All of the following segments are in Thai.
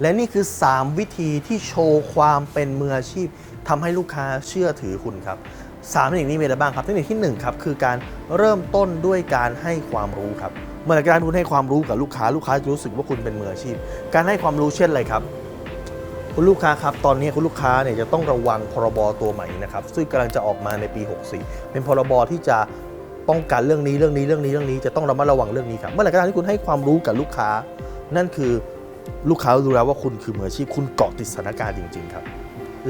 และนี่คือ 3 วิธีที่โชว์ความเป็นมืออาชีพทำให้ลูกค้าเชื่อถือคุณครับสามเทคนิคนี้มีอะไรบ้างครับเทคนิคที่1ครับคือการเริ่มต้นด้วยการให้ความรู้ครับเมื่อการคุณให้ความรู้กับลูกค้าลูกค้าจะรู้สึกว่าคุณเป็นมืออาชีพ การให้ความรู้เช่นอะไรครับ คุณลูกค้าครับตอนนี้คุณลูกค้าเนี่ยจะต้องระวังพรบตัวใหม่นะครับซึ่งกำลังจะออกมาในปี 64 เป็นพรบที่จะป้องกันเรื่องนี้เรื่องนี้เรื่องนี้เรื่องนี้จะต้องระมัดระวังเรื่องนี้ครับเมื่อไหร่ก็ตามที่คุณให้ความรู้กับลูกค้า นั่นคือ ลูกค้ารู้แล้วว่าคุณคือมืออาชีพคุณเกาะติดสถานการณ์จริง ๆ ครับ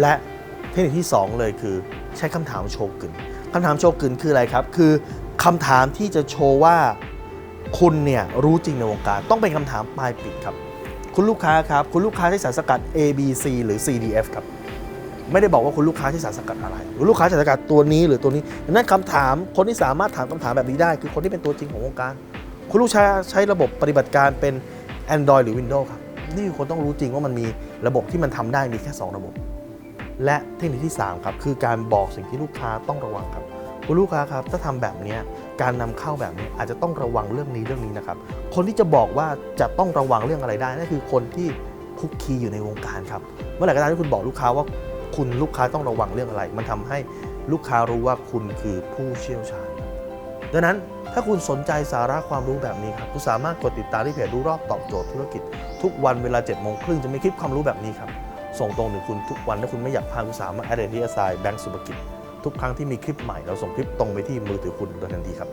และเทคนิคที่ 2 เลยคือใช้คำถามโชกึนคำถามโชกึนคืออะไรครับ คือคำถามที่จะโชว์ว่าคุณเนี่ยรู้จริงในวงการ ต้องเป็นคำถามปลายปิดครับ คุณลูกค้าครับ คุณลูกค้าใช้สารสกัด A B C หรือ C D F ครับไม่ได้บอกว่าคุณลูกค้าใช้สารสกัดอะไรคุณลูกค้าใช้สารสกัดตัวนี้หรือตัวนี้ดังนั้นคำถามคนที่สามารถถามคำถามแบบนี้ได้ คือคนที่เป็นตัวจริงของวงการ คุณลูกค้าใช้ระบบปฏิบัติการเป็น Android หรือ Windows ครับ นี่คือคนต้องรู้จริงว่ามันมีระบบที่มันทำได้มีแค่ 2 ระบบ และเทคนิคที่ 3 ครับ คือการบอกสิ่งที่ลูกค้าต้องระวังครับคุณลูกค้าครับถ้าทำแบบนี้การนำเข้าแบบนี้อาจจะต้องระวังเรื่องนี้เรื่องนี้นะครับ คนที่จะบอกว่าจะต้องระวังเรื่องอะไรได้นั่นคือคนที่คุกคีอยู่ในวงการครับเมื่อไหร่ก็ตามที่คุณบอกลูกค้าว่าคุณลูกค้าต้องระวังเรื่องอะไร มันทำให้ลูกค้ารู้ว่าคุณคือผู้เชี่ยวชาญ ดังนั้นถ้าคุณสนใจสาระความรู้แบบนี้ครับคุณสามารถกดติดตามที่เพจรู้รอบตอบโจทย์ธุรกิจ ทุกวันเวลา7จ็ดโมงครึ่งจะมีคลิปความรู้แบบนี้ครับส่งตรงถึงคุณทุกวันถ้าคุณไม่อยากพลาดคุณสามารถแอดเดนที่ไซแบงก์สุภกิจ ทุกครั้งที่มีคลิปใหม่เราส่งคลิปตรงไปที่มือถือคุณโดยทันทีครับ